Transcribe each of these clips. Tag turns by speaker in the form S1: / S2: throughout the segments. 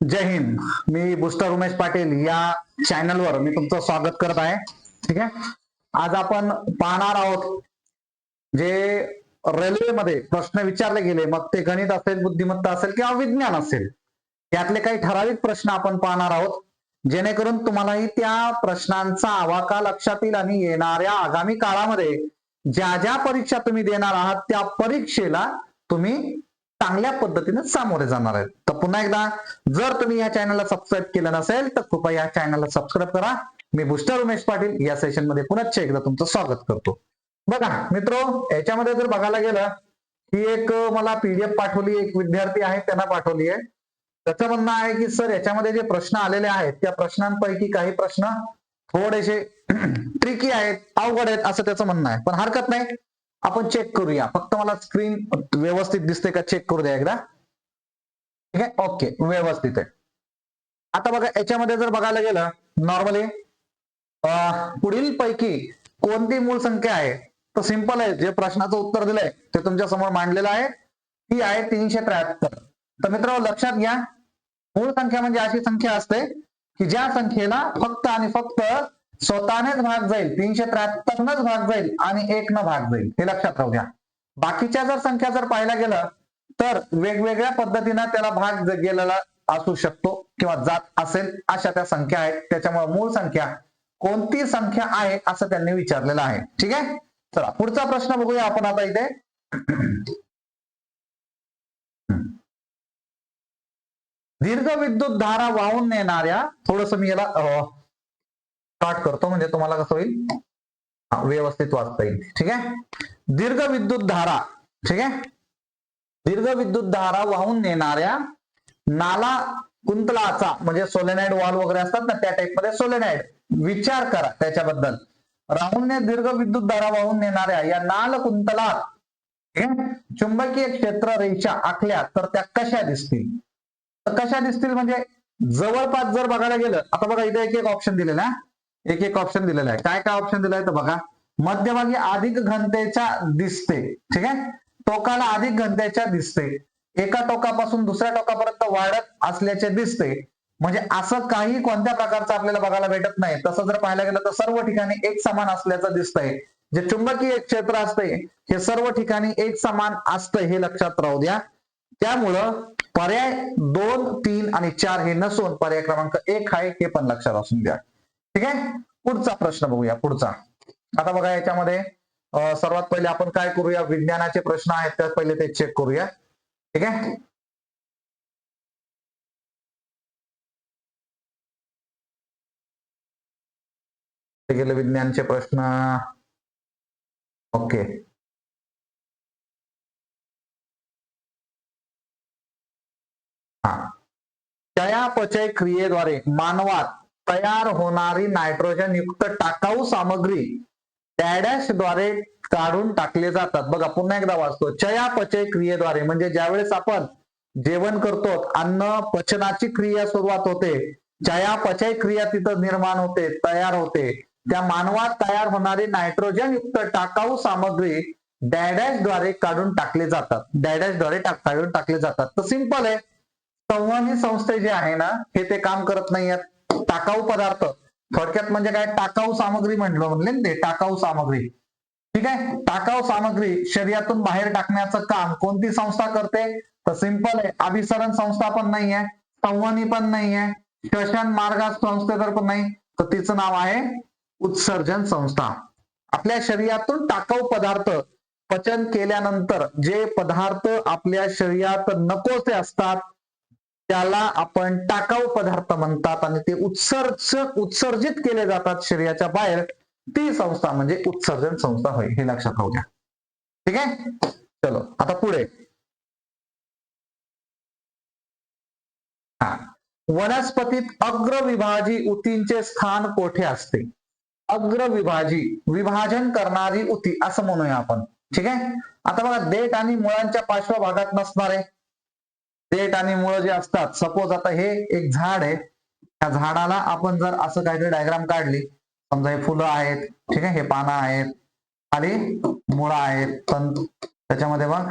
S1: जय हिंद. मी बुस्टर उमेश पाटील या चॅनलवर मी तुमचं स्वागत करत आहे. ठीक आहे? आज आपण पाहणार आहोत जे रेल्वेमध्ये प्रश्न विचारले गेले मग ते गणित असेल बुद्धिमत्ता असेल किंवा विज्ञान असेल यातले काही ठराविक प्रश्न आपण पाहणार आहोत. जेणेकरून तुम्हालाही त्या प्रश्नांचा आवाका लक्षात येईल आणि येणाऱ्या आगामी काळामध्ये ज्या ज्या परीक्षा तुम्ही देणार आहात त्या परीक्षेला तुम्ही चांगल्या पद्धतीने सामोरे जाणार आहेत. तर पुन्हा एकदा जर तुम्ही या चॅनलला सबस्क्राईब केलं नसेल तर कृपया या चॅनलला सबस्क्राईब करा. मी बुस्टर उमेश पाटील या सेशनमध्ये पुनश्च एकदा तुमचं स्वागत करतो. बघा मित्र याच्यामध्ये जर बघायला गेलं ही एक मला पीडीएफ पाठवली एक विद्यार्थी आहे त्यांना पाठवली आहे. त्याचं म्हणणं आहे की सर याच्यामध्ये जे प्रश्न आलेले आहेत त्या प्रश्नांपैकी काही प्रश्न थोडेसे ट्रिकी आहेत अवघड आहेत असं त्याचं म्हणणं आहे. पण हरकत नाही. आपण चेक करूया. फक्त मला स्क्रीन व्यवस्थित दिसते का चेक करू द्या एकदा. ठीक आहे? ओके व्यवस्थित आहे. आता बघा याच्यामध्ये जर बघायला गेलं नॉर्मली पुढील पैकी कोणती मूळ संख्या आहे? तर सिंपल आहे. जे प्रश्नाचं उत्तर दिलंय ते तुमच्यासमोर मांडलेलं आहे. ती आहे तीनशे त्र्याहत्तर. तर मित्रांनो लक्षात घ्या. मूळ संख्या म्हणजे अशी संख्या असते की ज्या संख्येला फक्त आणि फक्त स्वतःनेच भाग जाईल तीनशे त्र्याहत्तरनच भाग जाईल आणि एक न भाग जाईल हे लक्षात राहू द्या बाकीच्या जर संख्या जर पाहायला गेलं तर वेगवेगळ्या पद्धतीनं त्याला भाग गेलेला असू शकतो किंवा जात असेल अशा त्या संख्या आहेत. त्याच्यामुळे मूळ संख्या कोणती संख्या आहे असं त्यांनी विचारलेलं आहे. ठीक आहे? चला पुढचा प्रश्न बघूया आपण आता इथे. दीर्घ विद्युत धारा वाहून नेणाऱ्या थोडस मी याला स्टार्ट करतो म्हणजे तुम्हाला कसं होईल? व्यवस्थित वाचता येईल. ठीक आहे? दीर्घ विद्युत धारा ठीक आहे? दीर्घ विद्युत धारा वाहून नेणाऱ्या नाला कुंतलाचा म्हणजे सोलेनाइड वॉल वगैरे असतात ना त्या टाईपमध्ये मध्ये सोलेनाइड विचार करा त्याच्याबद्दल. राहूनने दीर्घ विद्युत धारा वाहून नेणाऱ्या या नाल कुंतलात ठीक आहे? चुंबकीय क्षेत्र रेषा आखल्या तर त्या कशा दिसतील? तर कशा दिसतील म्हणजे जवळपास जर बघायला गेलं आता बघा इथे एक एक ऑप्शन दिलेला एक एक ऑप्शन दिलेला आहे. काय काय ऑप्शन दिलाय तर बघा. मध्यभागी अधिक घनतेच्या दिसते. ठीक आहे? टोकाला अधिक घनतेच्या दिसते. एका टोकापासून दुसऱ्या टोकापर्यंत वाढत असल्याचे दिसते. म्हणजे असं काही कोणत्या प्रकारचं आपल्याला बघायला भेटत नाही. तसं जर पाहायला गेलं तर सर्व ठिकाणी एक समान असल्याचं दिसतंय. जे चुंबकीय क्षेत्र असते हे सर्व ठिकाणी एक समान असतं हे लक्षात राहू द्या. त्यामुळं पर्याय दोन तीन आणि चार हे नसून पर्याय क्रमांक एक आहे हे पण लक्षात असून द्या. ठीक आहे? पुढचा प्रश्न बघूया पुढचा. आता बघा याच्यामध्ये सर्वात पहिले आपण काय करूया? विज्ञानाचे प्रश्न आहेत त्यात पहिले ते चेक करूया. ठीक आहे? गेले विज्ञानचे प्रश्न? ओके. हा. चयापचय क्रियेद्वारे मानवात तयार होणारी नायट्रोजन युक्त टाकाऊ सामग्री डॅडॅशद्वारे काढून टाकले जातात. बघा पुन्हा एकदा वाचतो. चयापचय क्रियेद्वारे म्हणजे ज्यावेळेस आपण जेवण करतो अन्न पचनाची क्रिया सुरुवात होते. चयापचय क्रिया तिथं निर्माण होते तयार होते. त्या मानवात तयार होणारी नायट्रोजन युक्त टाकाऊ सामग्री डॅडॅशद्वारे काढून टाकले जातात. डॅडॅशद्वारे टाक- काढून टाकले जातात. तर सिंपल आहे. संवहनी संस्थे जे आहे ना हे ते काम करत नाहीयेत. टाकाऊ पदार्थ. थोडक्यात म्हणजे काय? टाकाऊ सामग्री म्हटलं म्हणले ना ते टाकाऊ सामग्री. ठीक आहे? टाकाऊ सामग्री शरीरातून बाहेर टाकण्याचं काम कोणती संस्था करते? तर सिंपल आहे. अभिसरण संस्था पण नाहीये. संवनी पण नाहीये. श्वसन मार्ग संस्थेतर पण नाही. तर तिचं नाव आहे उत्सर्जन संस्था. आपल्या शरीरातून टाकाऊ पदार्थ पचन केल्यानंतर जे पदार्थ आपल्या शरीरात नकोसे असतात त्याला आपण टाकाऊ पदार्थ म्हणतात आणि ते उत्सर्ज उत्सर्जित केले जातात शरीराच्या बाहेर. ती संस्था म्हणजे उत्सर्जन संस्था होय हे लक्षात राहू द्या. ठीक आहे? चलो आता पुढे. हा. वनस्पतीत अग्रविभाजी उतींचे स्थान कोठे असते? अग्रविभाजी विभाजन करणारी उती असं म्हणूया आपण. ठीक आहे? आता बघा देठ आणि मुळांच्या पार्श्वभागात नसणारे. देठ आणि मुळं जे असतात सपोज आता हे एक झाड आहे. त्या झाडाला आपण जर असं काहीतरी डायग्राम काढली समजा हे फुलं आहेत ठीक आहे हे पानं आहेत खाली मुळं आहेत तंतू त्याच्यामध्ये मग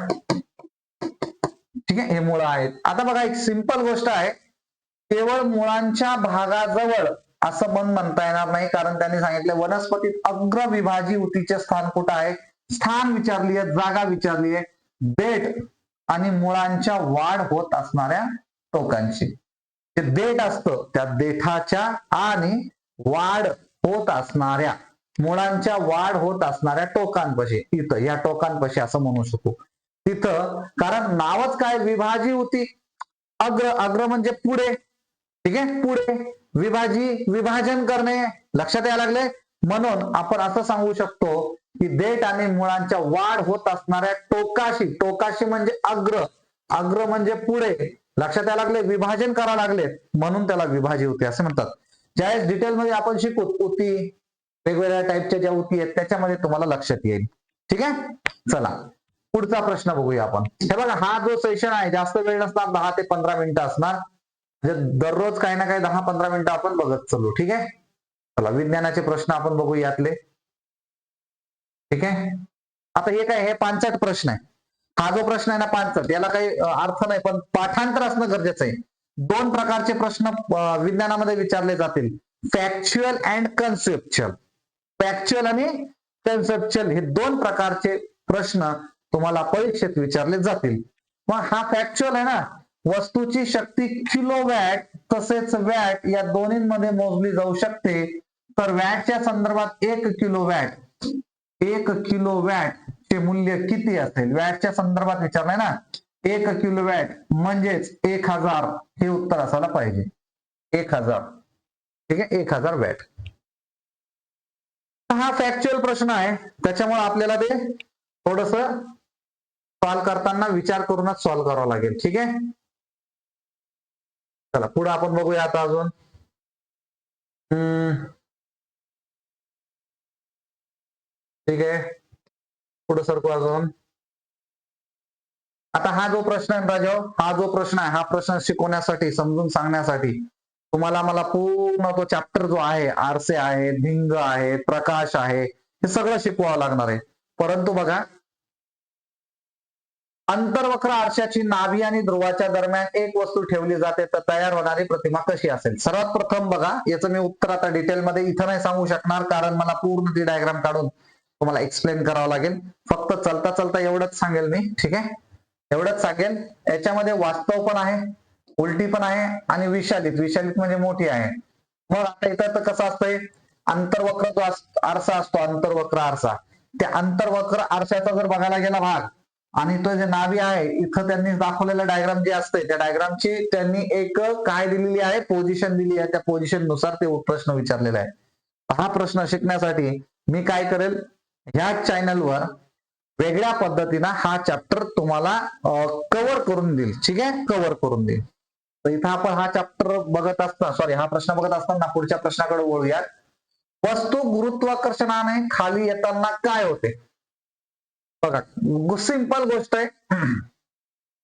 S1: ठीक आहे हे मुळं आहेत. आता बघा एक सिंपल गोष्ट आहे. केवळ मुळांच्या भागाजवळ असं पण म्हणता येणार नाही कारण त्यांनी सांगितलं वनस्पतीत अग्रविभाजी उतीचे स्थान कुठं आहे? स्थान विचारली आहे जागा विचारली आहे देठ आणि मुळांच्या वाढ होत असणाऱ्या टोकांची. जे देठ असतं त्या देठाच्या आणि वाढ होत असणाऱ्या मुळांच्या वाढ होत असणाऱ्या टोकांपाशी इथं या टोकांपाशी असं म्हणू शकू. तिथं कारण नावच काय? विभाजी होती. अग्र अग्र म्हणजे पुढे. ठीक आहे? पुढे. विभाजी विभाजन करणे. लक्षात यायला लागले म्हणून आपण असं सांगू शकतो की देठ आणि मुळांच्या वाढ होत असणाऱ्या टोकाशी टोकाशी म्हणजे अग्र अग्र म्हणजे पुढे. लक्षात यायला लागले? विभाजन करा लागले. म्हणून त्याला विभाजी होते असे म्हणतात. ज्यावेळेस डिटेलमध्ये आपण शिकू उती वेगवेगळ्या टाईपच्या ज्या उती आहेत त्याच्यामध्ये तुम्हाला लक्षात येईल. ठीक आहे? चला. पुढचा प्रश्न बघूया आपण. हे बघा हा जो सेशन आहे जास्त वेळ नसणार दहा ते पंधरा मिनिटं असणार. म्हणजे दररोज काही ना काही दहा पंधरा मिनिटं आपण बघत चालू ठीक आहे? चला विज्ञानाचे प्रश्न आपण बघू यातले. ठीक आहे? आता हे काय हे पांचट प्रश्न आहे. हा जो प्रश्न आहे ना पांचट याला काही अर्थ नाही पण पाठांतर असणं गरजेचं आहे. दोन प्रकारचे प्रश्न विज्ञानामध्ये विचारले जातील. फॅक्च्युअल अँड कन्सेप्च्युअल फॅक्च्युअल आणि कन्सेप्च्युअल हे दोन प्रकारचे प्रश्न तुम्हाला परीक्षेत विचारले जातील. मग हा फॅक्च्युअल आहे ना वस्तूची शक्ती किलो वॅट तसेच वॅट या दोन्हीमध्ये मोजली जाऊ शकते. तर वॅटच्या संदर्भात एक किलो वॅट एक किलो वॅट चे मूल्य किती असेल? वॅटच्या संदर्भात विचारलाय ना. एक किलो वॅट म्हणजेच एक हजार हे उत्तर असायला पाहिजे. एक हजार. ठीक आहे? एक हजार वॅट. हा फॅक्च्युअल प्रश्न आहे. त्याच्यामुळे आपल्याला ते थोडस सॉल्व्ह करताना विचार करूनच सॉल्व करावं लागेल. ठीक आहे? चला पुढे आपण बघूया आता अजून. ठीक आहे. पुढे सरकू अजून. आता हा जो प्रश्न आहे ना राजाव हा जो प्रश्न आहे हा प्रश्न शिकवण्यासाठी समजून सांगण्यासाठी तुम्हाला मला पूर्ण तो चॅप्टर जो आहे आरसे आहे भिंग आहे प्रकाश आहे हे सगळं शिकवावं लागणार आहे. परंतु बघा अंतर्वक्र आरशाची नाभी आणि ध्रुवाच्या दरम्यान एक वस्तू ठेवली जाते तर तयार होणारी प्रतिमा कशी असेल? सर्वात प्रथम बघा याचं मी उत्तर आता डिटेलमध्ये इथं नाही सांगू शकणार कारण मला पूर्ण ती डायग्राम काढून तुम्हाला एक्सप्लेन करावं लागेल. फक्त चलता चलता एवढंच सांगेल मी ठीक आहे? एवढंच सांगेल. याच्यामध्ये वास्तव पण आहे उलटी पण आहे आणि विशालित. विशालित म्हणजे मोठी आहे. मग आता इथं तर कसं असतंय? अंतर्वक्र जो आरसा असतो अंतर्वक्र आरसा. त्या अंतर्वक्र आरशाचा जर बघायला गेला भाग आणि तो जे नावी आहे इथं त्यांनी दाखवलेलं डायग्राम जे असते त्या डायग्रामची त्यांनी एक काय दिलेली आहे? पोझिशन दिली आहे. त्या पोझिशननुसार ते प्रश्न विचारलेला आहे हा प्रश्न शिकण्यासाठी मी काय करेल? ह्या चॅनलवर वेगळ्या पद्धतीनं हा चॅप्टर तुम्हाला कव्हर करून देईल. ठीक आहे? कव्हर करून देईल. तर इथं आपण हा चॅप्टर बघत असताना सॉरी हा प्रश्न बघत असताना पुढच्या प्रश्नाकडे वळूयात. वस्तू गुरुत्वाकर्षणाने खाली येताना काय होते? बघा सिंपल गोष्ट आहे.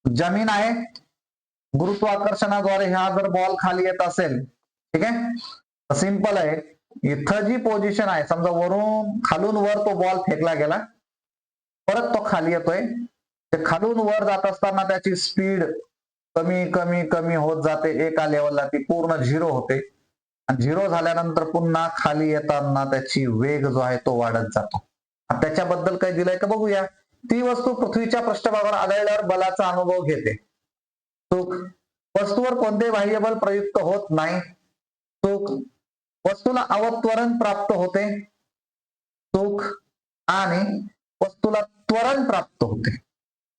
S1: जमीन आहे. गुरुत्वाकर्षणाद्वारे हा जर बॉल खाली येत असेल ठीक आहे? सिंपल आहे. इथं जी पोझिशन आहे समजा वरून खालून वर तो बॉल फेकला गेला परत तो खाली येतोय. ते खालून वर जात असताना त्याची स्पीड कमी कमी कमी होत जाते. एका लेवलला ती पूर्ण झिरो होते. आणि झिरो झाल्यानंतर पुन्हा खाली येताना त्याची वेग जो आहे तो वाढत जातो. त्याच्याबद्दल काही दिलंय का बघूया. ती वस्तू पृथ्वीच्या पृष्ठभागावर आढळल्यावर बलाचा अनुभव घेते. चूक वस्तूवर कोणते बाह्यबल प्रयुक्त होत नाही. चूक वस्तूला अवत्वरण प्राप्त होते. सुख आणि वस्तूला त्वरण प्राप्त होते.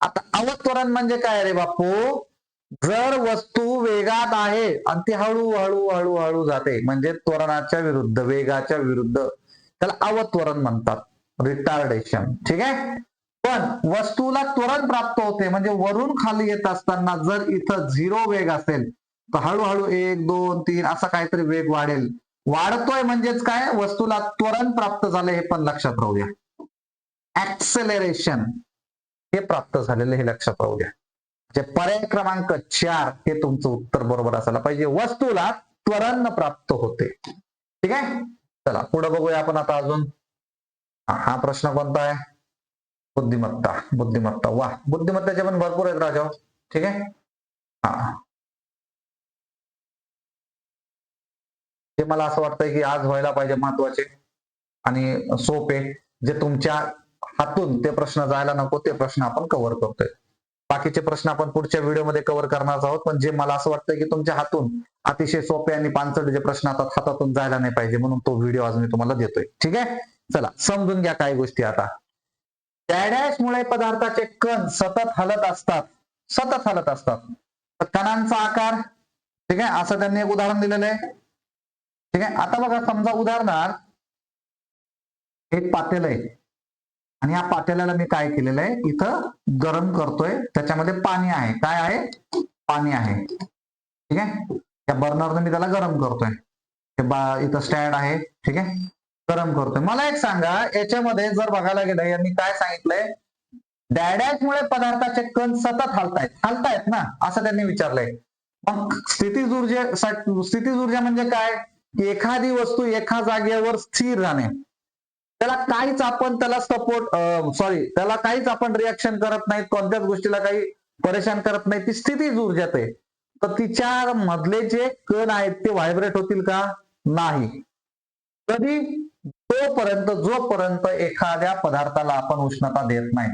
S1: आता अवत्वरण म्हणजे काय रे बापू? जर वस्तू वेगात आहे आणि ती हळूहळू हळूहळू जाते म्हणजे त्वरणाच्या विरुद्ध वेगाच्या विरुद्ध त्याला अवत्वरण म्हणतात. रिटार्डेशन ठीक आहे? पण वस्तूला त्वरण प्राप्त होते म्हणजे वरून खाली येत असताना जर इथं झिरो वेग असेल तर हळूहळू एक दोन तीन असा काहीतरी वेग वाढेल. वाढतोय म्हणजेच काय? वस्तूला त्वरण प्राप्त झाले हे पण लक्षात राहूया. ऍक्सेलरेशन हे प्राप्त झालेलं हे लक्षात राहू द्या म्हणजे पर्याय क्रमांक चार हे तुमचं उत्तर बरोबर असायला पाहिजे. वस्तूला त्वरण प्राप्त होते. ठीक आहे? चला पुढे बघूया आपण आता अजून. हा हा प्रश्न कोणता आहे? बुद्धिमत्ता. बुद्धिमत्ता. वा बुद्धिमत्ताचे पण भरपूर आहेत राजा ठीक आहे? हा. हे मला असं वाटतंय की आज व्हायला पाहिजे महत्त्वाचे आणि सोपे जे तुमच्या हातून ते प्रश्न जायला नको ते प्रश्न आपण कव्हर करतोय. बाकीचे प्रश्न आपण पुढच्या व्हिडिओमध्ये कव्हर करणार आहोत पण जे मला असं वाटतं की तुमच्या हातून अतिशय सोपे आणि पानसट जे प्रश्न आता हातातून जायला नाही पाहिजे म्हणून तो व्हिडिओ आज मी तुम्हाला देतोय. ठीक आहे? चला समजून घ्या काही गोष्टी आता. मुळे पदार्थाचे कण सतत हलत असतात. सतत हलत असतात. तर कणांचा आकार ठीक आहे? असं त्यांनी एक उदाहरण दिलेलं आहे. ठीक आहे? आता बघा समजा उदाहरणार्थ एक पातेलं आहे. आणि या पातेल्याला मी काय केलेलं आहे? इथं गरम करतोय. त्याच्यामध्ये पाणी आहे. काय आहे? पाणी आहे. ठीक आहे? त्या बर्नरने मी त्याला गरम करतोय. हे बा इथं स्टँड आहे. ठीक आहे? गरम करतोय. मला एक सांगा याच्यामध्ये जर बघायला गेलं यांनी काय सांगितलंय? डॅडॅशमुळे पदार्थाचे कण सतत हलतायत. हलतायत ना? असं त्यांनी विचारलंय. मग स्थितीज ऊर्जे स्थितीज ऊर्जा म्हणजे काय? एखादी वस्तू एका जागेवर स्थिर राहणे. त्याला काहीच आपण त्याला सपोर्ट सॉरी त्याला काहीच आपण रिॲक्शन करत नाहीत कोणत्याच गोष्टीला काही परेशान करत नाही ती स्थितीज ऊर्जात आहे. तर तिच्या मधले जे कण आहेत ते व्हायब्रेट होतील का? नाही. कधी तोपर्यंत जोपर्यंत एखाद्या पदार्थाला आपण उष्णता देत नाही.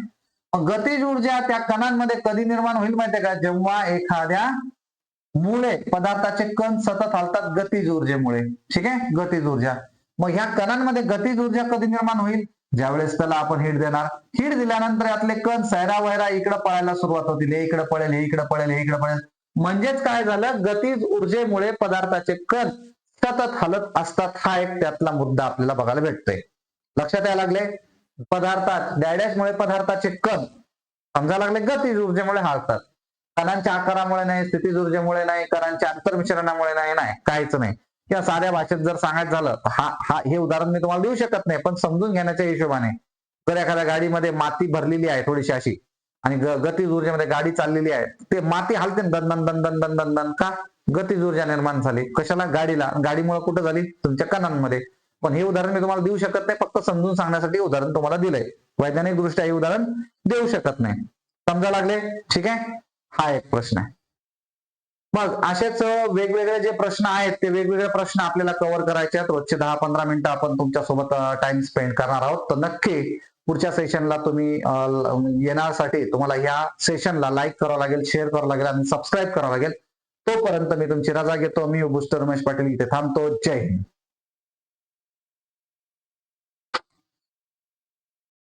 S1: गतिज गतीज ऊर्जा त्या कणांमध्ये कधी निर्माण होईल माहितीये का? जेव्हा एखाद्या मुळे पदार्थाचे कण सतत हलतात गतिज ऊर्जेमुळे ठीक आहे? गतीज ऊर्जा मग ह्या कणांमध्ये गतीज ऊर्जा कधी निर्माण होईल? ज्यावेळेस त्याला आपण हिट देणार. हिट दिल्यानंतर यातले कण सैरा वैरा इकडे पळायला सुरुवात होतील. हे इकडे पळेल हे इकडे पळेल हे इकडे पळेल. म्हणजेच काय झालं? गतीज ऊर्जेमुळे पदार्थाचे कण सतत हलत असतात. हा एक त्यातला मुद्दा आपल्याला बघायला भेटतोय. लक्षात यायला लागले? पदार्थात डॅडॅशमुळे पदार्थाचे कण समजायला लागले? गतिज ऊर्जेमुळे हालतात. कणांच्या आकारामुळे नाही स्थितीज ऊर्जेमुळे नाही कणांच्या आंतरमिश्रणामुळे नाही नाही काहीच नाही. या साध्या भाषेत जर सांगायचं झालं तर हा हा हे उदाहरण मी तुम्हाला देऊ शकत नाही पण समजून घेण्याच्या हिशोबाने. जर एखाद्या गाडीमध्ये माती भरलेली आहे थोडीशी अशी आणि गतीज ऊर्जेमध्ये गाडी चाललेली आहे ते माती हलते दन दन दन दन दन दन दन का? गतीज ऊर्जा निर्माण झाली. कशाला? गाडीला. गाडीमुळे कुठं झाली? तुमच्या कणांमध्ये. पण हे उदाहरण मी तुम्हाला देऊ शकत नाही फक्त समजून सांगण्यासाठी उदाहरण तुम्हाला दिलंय. वैज्ञानिक दृष्ट्या हे उदाहरण देऊ शकत नाही. समजा लागले? ठीक आहे? हा एक प्रश्न आहे. मग असेच वेगवेगळे जे प्रश्न आहेत ते वेगवेगळे प्रश्न आपल्याला कव्हर करायचे आहेत. रोजचे दहा पंधरा मिनिटं आपण तुमच्यासोबत टाइम स्पेंड करणार आहोत. तर नक्की पुढच्या सेशनला तुम्ही येण्यासाठी तुम्हाला या सेशनला लाईक करावं लागेल शेअर करावं लागेल आणि सबस्क्राईब करावं लागेल. तोपर्यंत मी तुमची रजा घेतो. मी बुस्टर रमेश पाटील इथे थांबतो. जय हिंद.